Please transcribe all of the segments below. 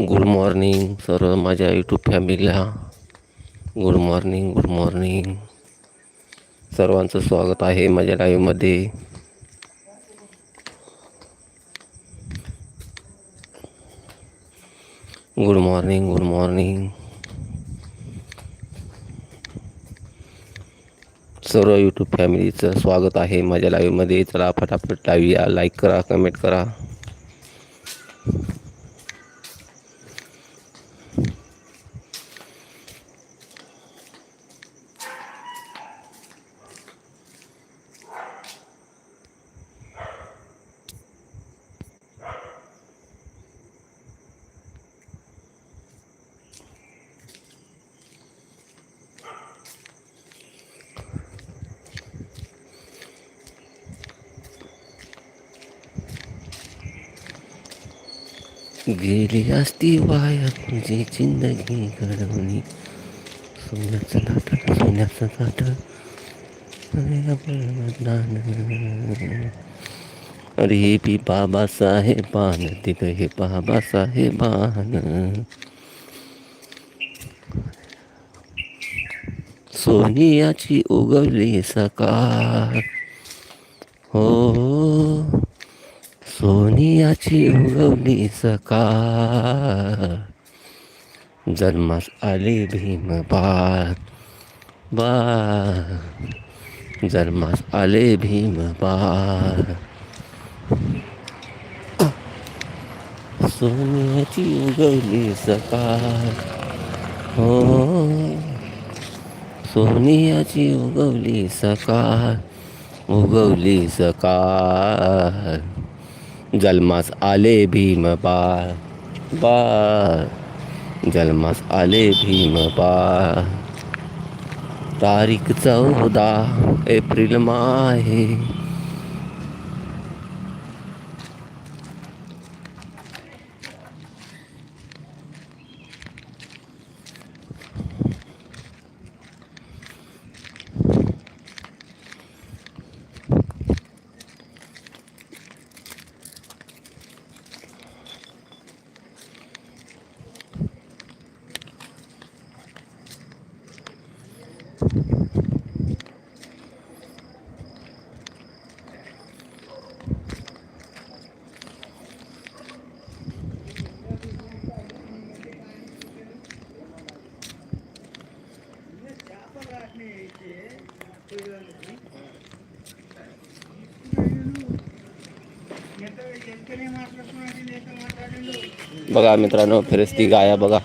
Good morning सर्व माझ्या YouTube फॅमिलीला गुड मॉर्निंग गुड मॉर्निंग सर्वांचं स्वागत आहे माझ्या लाईव्हमध्ये गुड मॉर्निंग गुड मॉर्निंग सर्व यूट्यूब फॅमिलीचं स्वागत आहे माझ्या लाईव्हमध्ये चला फटाफट लाईव्ह या करा कमेंट करा. गेली असती वाया तुझी जिंदगी घडवणी सोन्याचं नाटक सोन्याचं नाटक. अरे हे बी बाबासाहेबान तिथं हे बाबासाहेबान सोनियाची उगवली सकाळ हो. हो. सोनियाची उगवली सकाळ जन्मास आले भीम बाळ बाळ जन्मास आले भीम बाळ सोनियाची उगवली सकाळ हो। सोनियाची उगवली सकाळ उगवली सकाळ जन्मास आले भीम बाळ बाळ जन्मास आले भीम बाळ तारीख चौदा एप्रिल माहे। बघा मित्रांनो फिरस्ती गाया बघा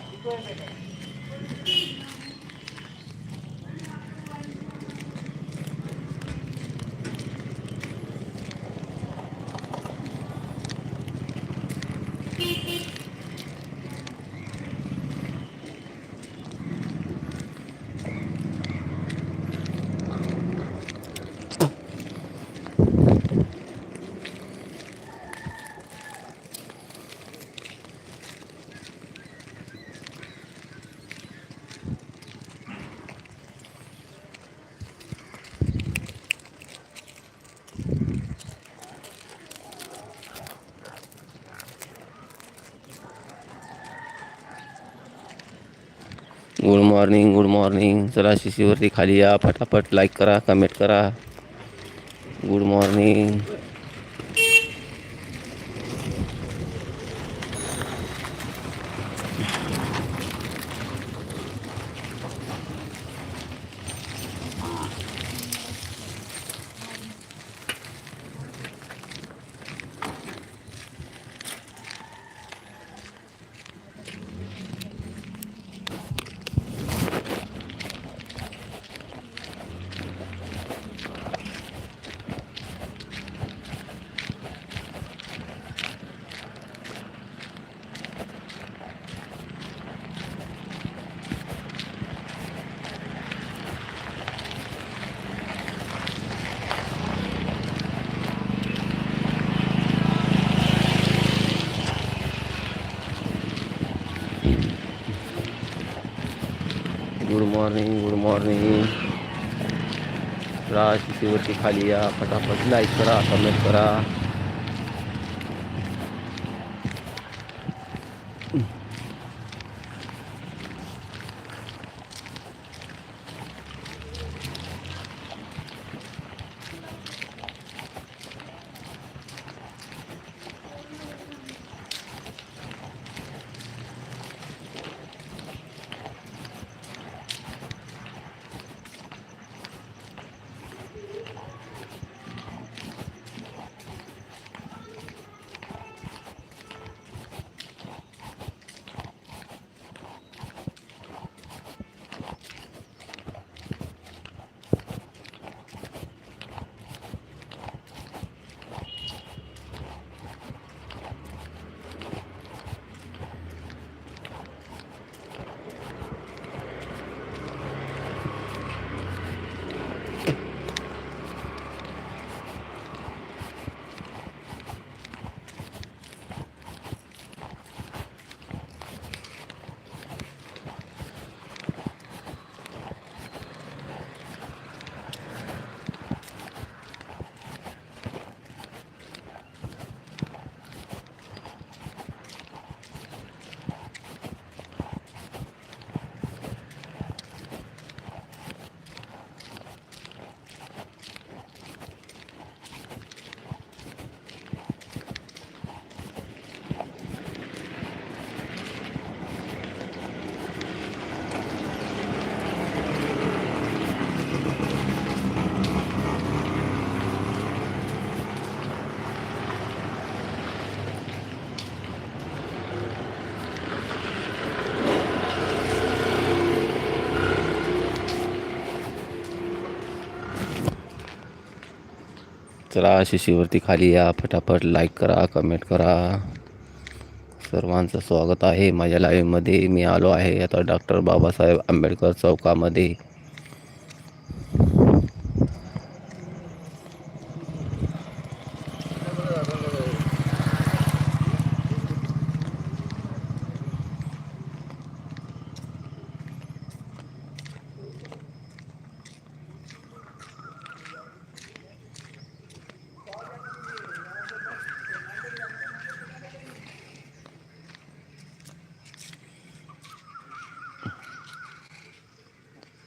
गुड मॉर्निंग गुड मॉर्निंग चला शिशीवरती खाली या. फटाफट लाईक करा कमेंट करा. Good morning good morning good morning Raj खाली या. फटाफट लाईक करा कमेंट करा. चला शिशीवरती खाली या. फटाफट लाईक करा कमेंट करा. सर्वांचं स्वागत आहे माझ्या लाईव्हमध्ये मी आलो आहे आता डॉक्टर बाबासाहेब आंबेडकर चौकामध्ये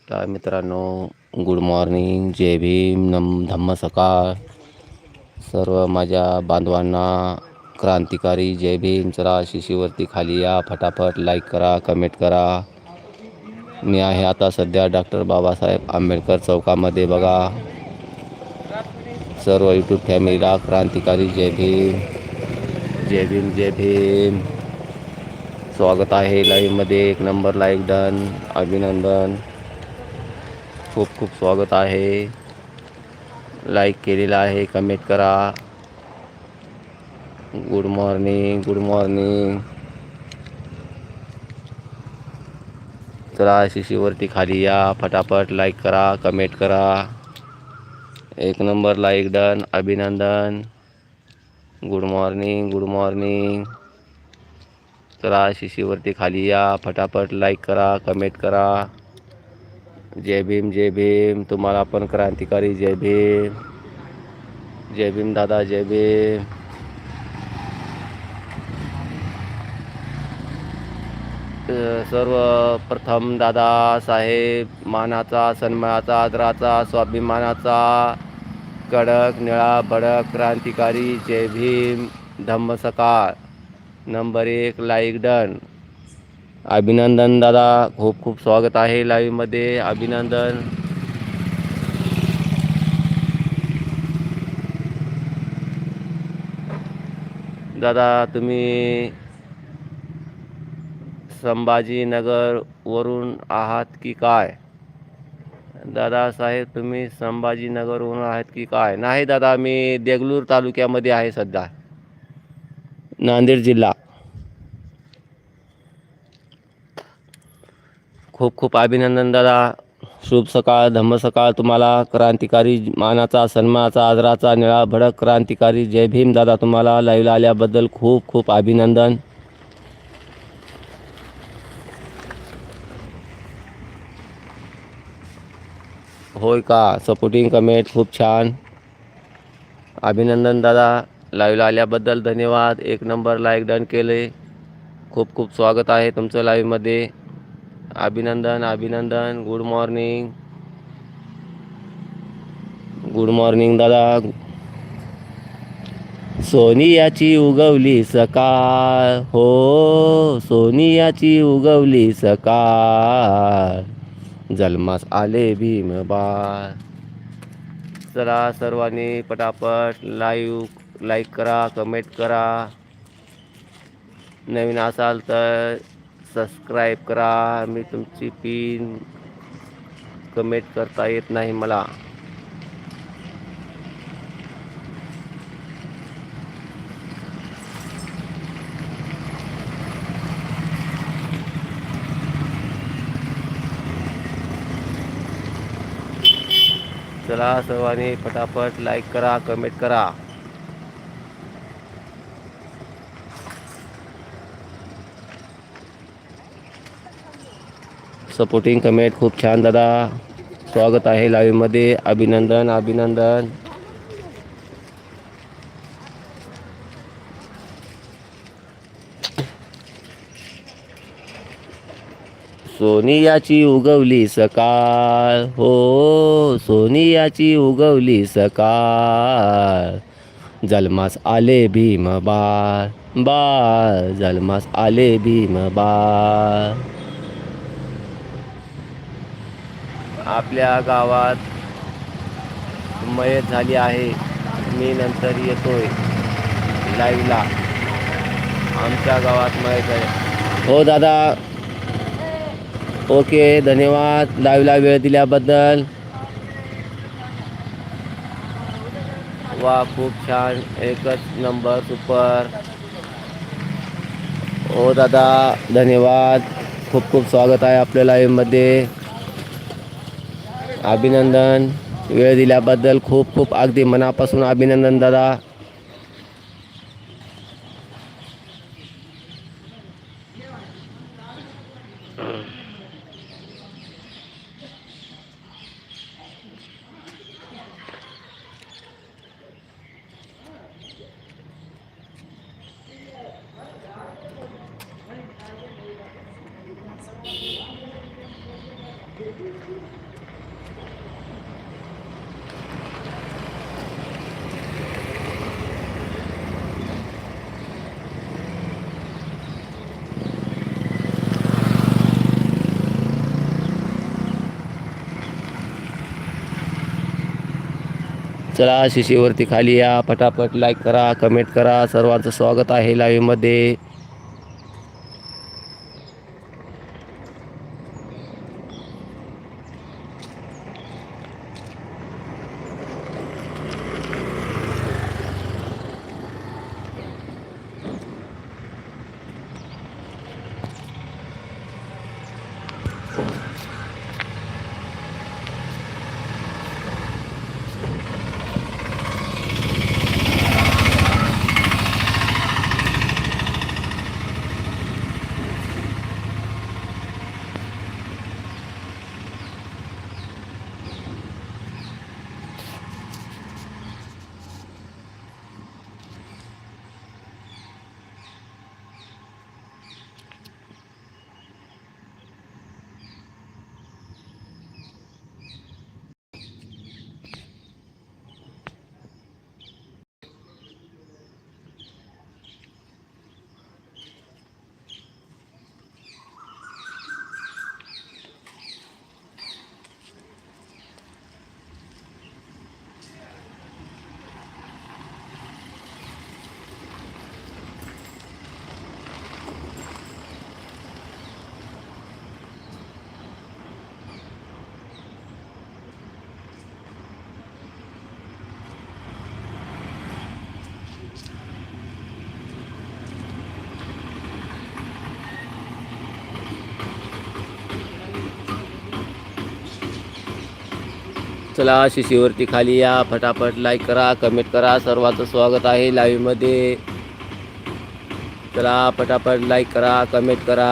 तर मित्रांनो गुड मॉर्निंग जय भीम नम धम्म सकाळ सर्व माझ्या बांधवांना क्रांतिकारी जय भीम चला शिशीवरती खाली या. फटाफट लाईक करा कमेंट करा. मी आहे आता सध्या डॉक्टर बाबासाहेब आंबेडकर चौकामध्ये बघा. सर्व यूट्यूब फॅमिलीला क्रांतिकारी जय भीम. जय भीम जय भीम. स्वागत आहे लाईव्हमध्ये एक नंबर लाईक डन अभिनंदन. खूप खूप स्वागत आहे. लाईक केलेलं आहे कमेंट करा. गुड मॉर्निंग गुड मॉर्निंग चला शिशीवरती खाली या, फटाफट लाईक करा कमेंट करा. एक नंबर लाईक डन अभिनंदन. गुड मॉर्निंग गुड मॉर्निंग चला शिशीवरती खाली या, फटाफट लाईक करा कमेंट करा. जय भीम जय भीम. तुम्हाला पण क्रांतिकारी जय भीम. जय भीम दादा जय भीम. सर्व सर्वप्रथम दादा साहेब मानाचा सन्मानाचा आदराचा स्वाभिमानाचा कडक निळा भडक क्रांतिकारी जय भीम धम्म सकाळ नंबर एक लाईक डन. अभिनंदन दादा खूप खूप स्वागत आहे लाईव्हमध्ये अभिनंदन. दादा तुम्ही संभाजीनगर वरून आहात की काय? दादा साहेब तुम्ही संभाजीनगरवरून आहात की काय? नाही दादा मी देगलूर तालुक्यामध्ये आहे सध्या. नांदेड जिल्हा. खूप खूप अभिनंदन दादा. शुभ सकाळ धम्म सकाळ तुम्हाला. क्रांतिकारी मानाचा सन्मानाचा आदराचा निळा भडक क्रांतिकारी. जय भीम दादा तुम्हाला. लाईव्हला आल्याबद्दल खूप खूप अभिनंदन. होय का? सपोर्टिंग कमेंट खूप छान. अभिनंदन दादा. लाईव्हला आल्याबद्दल धन्यवाद. एक नंबर लाईक डन केले. खूप खूप स्वागत आहे तुमचं लाईव्हमध्ये अभिनंदन अभिनंदन. गुड मॉर्निंग गुड मॉर्निंग दादा. सोनियाची उगवली सकाळ. हो सोनियाची उगवली सकाळ. जन्मास आले भीम बाळ चला सर्वांनी पटापट लाईव्ह लाईक करा कमेंट करा. नवीन असाल तर सबस्क्राईब करा. मी तुमची पिन कमेंट करता येत नाही मला. चला सर्वांनी फटाफट लाईक करा कमेंट करा. सपोर्टिंग कमेंट खूप छान दादा. स्वागत आहे लाईव्हमध्ये अभिनंदन अभिनंदन. सोनियाची उगवली सकाळ. हो सोनियाची उगवली सकाळ. जन्मास आले भीम बाळ. बाळ जन्मास आले भीम बाळ. आपल्या गावात मयत झाली आहे. मी नंतर येतोय लाईव्हला आमच्या गावात मयत आहे. हो दादा. ओके धन्यवाद. लाईव्हला वेळ दिल्याबद्दल. वा खूप छान. एकच नंबर सुपर हो दादा धन्यवाद. खूप खूप स्वागत आहे आपल्या लाईव्हमध्ये अभिनंदन. वेळ दिल्याबद्दल खूप खूप अगदी मनापासून अभिनंदन दादा. चला शिशीवरती खाली या. पटापट लाईक करा कमेंट करा. सर्वांचं स्वागत आहे लाईव्हमध्ये चला शिशीवरती खाली या. फटाफट लाईक करा कमेंट करा. सर्वांचं स्वागत आहे लाईव्हमध्ये चला फटाफट लाईक करा कमेंट करा.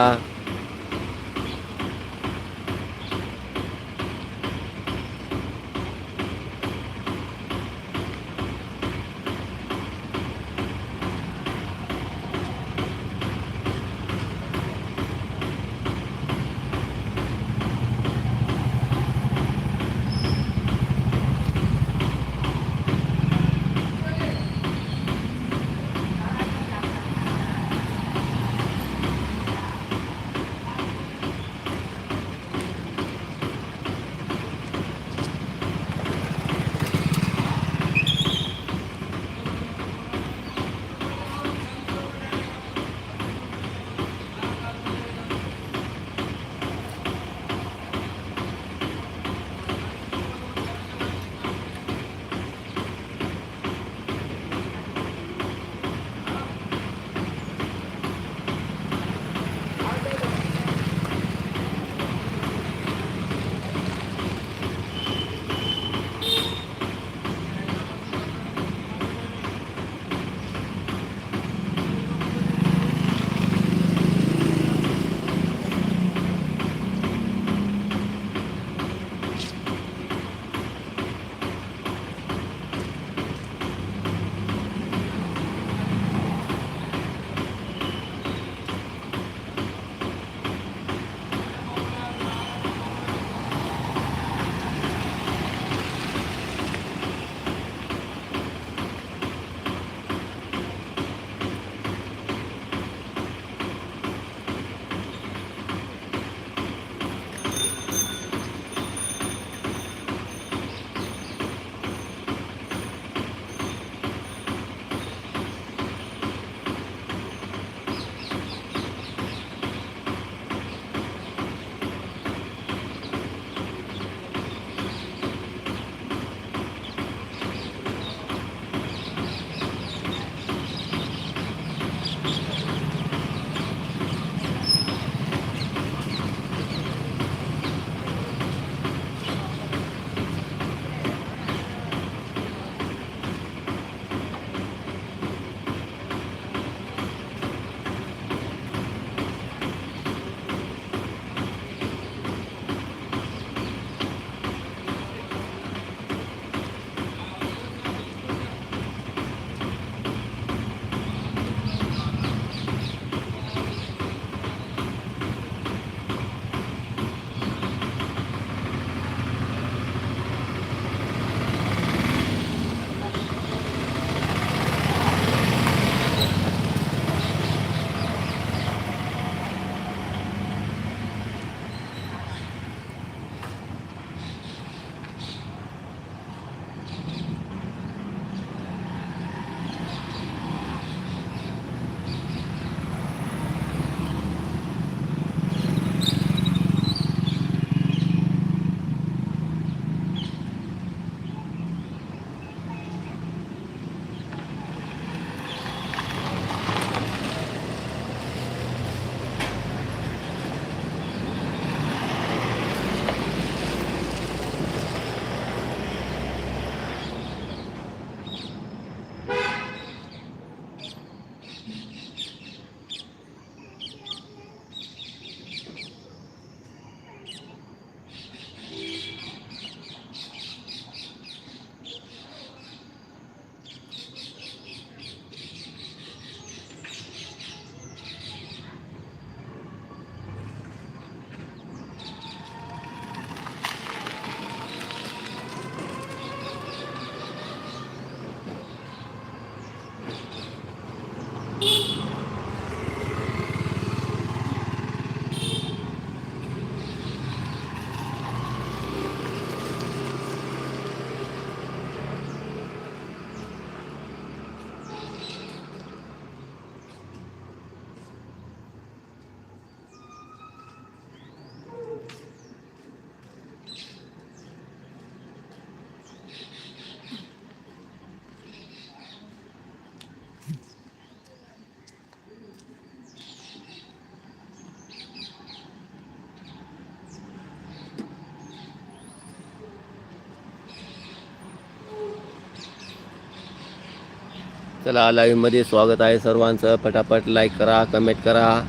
चला लाईव्हमध्ये स्वागत आहे सर्वांचं. पटापट लाईक करा कमेंट करा.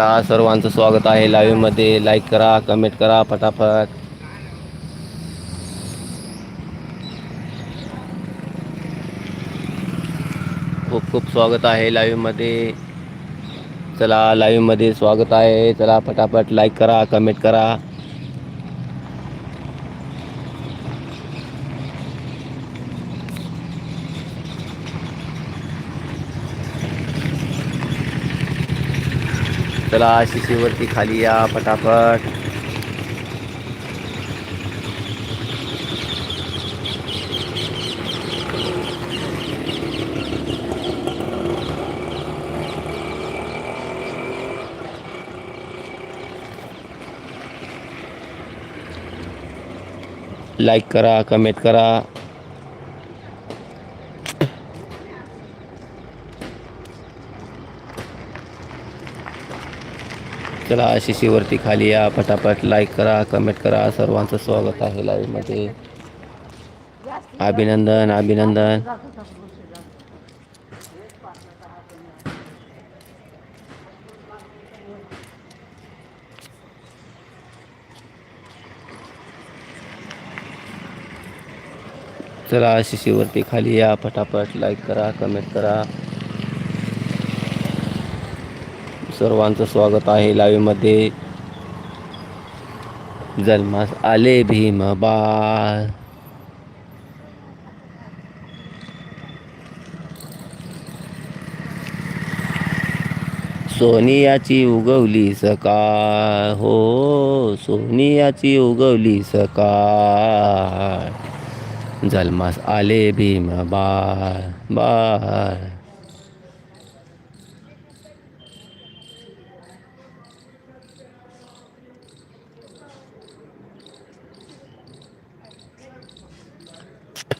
चला सर्वांचं स्वागत आहे लाईव्हमध्ये लाईक करा कमेंट करा पटापट. खूप खूप स्वागत आहे लाईव्हमध्ये चला लाईव्हमध्ये स्वागत आहे. चला पटापट. लाईक करा कमेंट करा. चला शिशीवरती खाली या पटापट. लाईक करा कमेंट करा. चला शिशीवरती खाली या. पटापट लाईक करा कमेंट करा. सर्वांचं स्वागत आहे लाईव्हमध्ये अभिनंदन अभिनंदन. चला शिशीवरती खाली या. पटापट लाईक करा कमेंट करा. सर्वांचं स्वागत आहे लाईव्हमध्ये जन्मास आले भीम बाळ. सोनियाची उगवली सकाळ. हो सोनियाची उगवली सकाळ. जन्मास आले भीम बाळ बाळ.